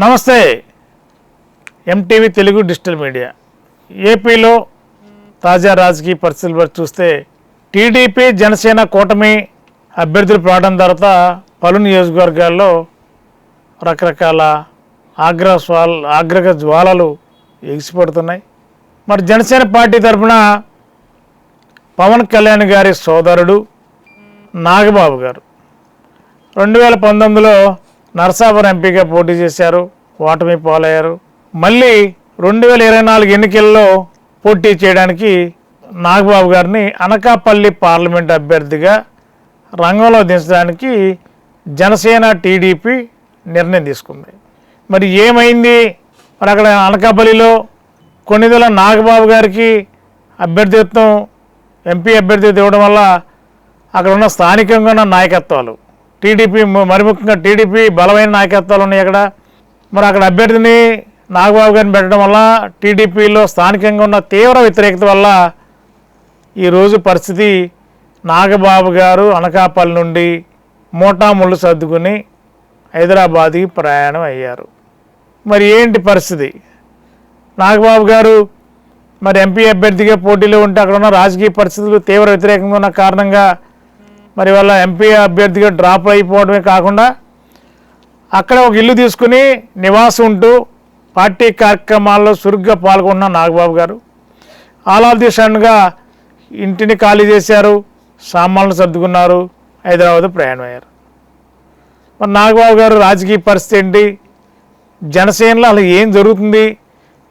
నమస్తే. MTV Telugu digital media. ఏపీలో తాజా రాజకీయ పరిస్థితులు బట్టి చూస్తే టీడీపీ జనసేన కూటమి అభ్యర్థులు పోవడం తర్వాత పలు నియోజకవర్గాల్లో రకరకాల ఆగ్రహ స్వాల ఆగ్రహ జ్వాలలు ఎగిసిపడుతున్నాయి. మరి జనసేన పార్టీ తరఫున పవన్ కళ్యాణ్ గారి సోదరుడు నాగబాబు గారు. రెండు వేల పంతొమ్మిదిలో నర్సాపురం ఎంపీగా పోటీ చేశారు ఓటమి పాలయ్యారు. మళ్ళీ రెండు వేల ఇరవై నాలుగు ఎన్నికల్లో పోటీ చేయడానికి నాగబాబు గారిని అనకాపల్లి పార్లమెంట్ అభ్యర్థిగా రంగంలో దించడానికి జనసేన టీడీపీ నిర్ణయం తీసుకుంది. మరి ఏమైంది? మరి అక్కడ అనకాపల్లిలో కొన్నిదల నాగబాబు గారికి అభ్యర్థిత్వం ఎంపీ అభ్యర్థిత్వం ఇవ్వడం వల్ల అక్కడ ఉన్న స్థానికంగా ఉన్న నాయకత్వాలు టీడీపీ మరి ముఖ్యంగా టీడీపీ బలమైన నాయకత్వాలు ఉన్నాయి అక్కడ. మరి అక్కడ అభ్యర్థిని నాగబాబు గారిని పెట్టడం వల్ల టీడీపీలో స్థానికంగా ఉన్న తీవ్ర వ్యతిరేకత వల్ల ఈరోజు పరిస్థితి నాగబాబు గారు అనకాపల్లి నుండి మోటాముళ్ళు సర్దుకుని హైదరాబాద్కి ప్రయాణం అయ్యారు. మరి ఏంటి పరిస్థితి? నాగబాబు గారు మరి ఎంపీ అభ్యర్థిగా పోటీలో ఉంటే అక్కడ ఉన్న రాజకీయ పరిస్థితులు తీవ్ర వ్యతిరేకంగా ఉన్న కారణంగా మరి వాళ్ళ ఎంపీ అభ్యర్థిగా డ్రాప్ అయిపోవడమే కాకుండా అక్కడ ఒక ఇల్లు తీసుకుని నివాసం ఉంటూ పార్టీ కార్యక్రమాల్లో చురుగ్గా పాల్గొన్న నాగబాబు గారు. ఆల్ ఆఫ్ ది సడన్గా ఇంటిని ఖాళీ చేశారు సామాన్లు సర్దుకున్నారు హైదరాబాద్ ప్రయాణం అయ్యారు మరి నాగబాబు గారు రాజకీయ పరిస్థితి ఏంటి? జనసేనలో అసలు ఏం జరుగుతుంది?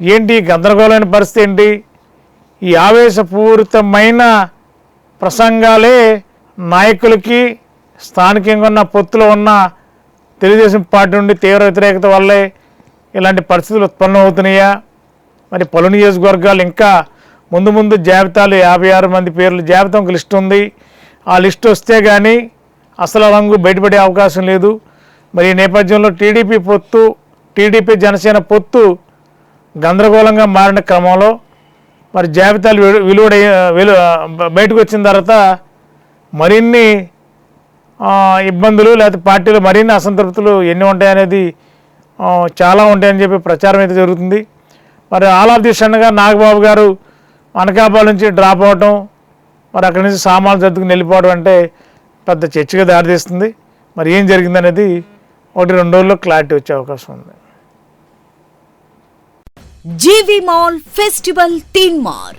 ఏంటి గందరగోళమైన పరిస్థితి ఏంటి? ఈ ఆవేశపూరితమైన ప్రసంగాలే నాయకులకి స్థానికంగా ఉన్న పొత్తులో ఉన్న తెలుగుదేశం పార్టీ నుండి తీవ్ర వ్యతిరేకత వల్లే ఇలాంటి పరిస్థితులు ఉత్పన్నమవుతున్నాయా మరి పలు నియోజకవర్గాలు ఇంకా ముందు ముందు జాబితాలు యాభై ఆరు మంది పేర్లు జాబితా ఒక లిస్ట్ ఉంది. ఆ లిస్ట్ వస్తే కానీ అసలు రంగు బయటపడే అవకాశం లేదు. మరి ఈ నేపథ్యంలో టీడీపీ పొత్తు టీడీపీ జనసేన పొత్తు గందరగోళంగా మారిన క్రమంలో మరి జాబితాలు వెలు- వెలువడ బయటకు వచ్చిన తర్వాత మరిన్ని ఇబ్బందులు లేకపోతే పార్టీలో మరిన్ని అసంతృప్తులు ఎన్ని ఉంటాయనేది చాలా ఉంటాయని చెప్పి ప్రచారం అయితే జరుగుతుంది. మరి ఆల్ ఆఫ్ ది సడన్గా నాగబాబు గారు అనకాపాల నుంచి డ్రాప్ అవటం మరి అక్కడి నుంచి సామాన్లు సర్దుకుని వెళ్ళిపోవడం అంటే పెద్ద చర్చగా దారితీస్తుంది. మరి ఏం జరిగిందనేది ఒకటి రెండు రోజుల్లో క్లారిటీ వచ్చే అవకాశం ఉంది. జీవి మాల్ ఫెస్టివల్ తీన్ మార్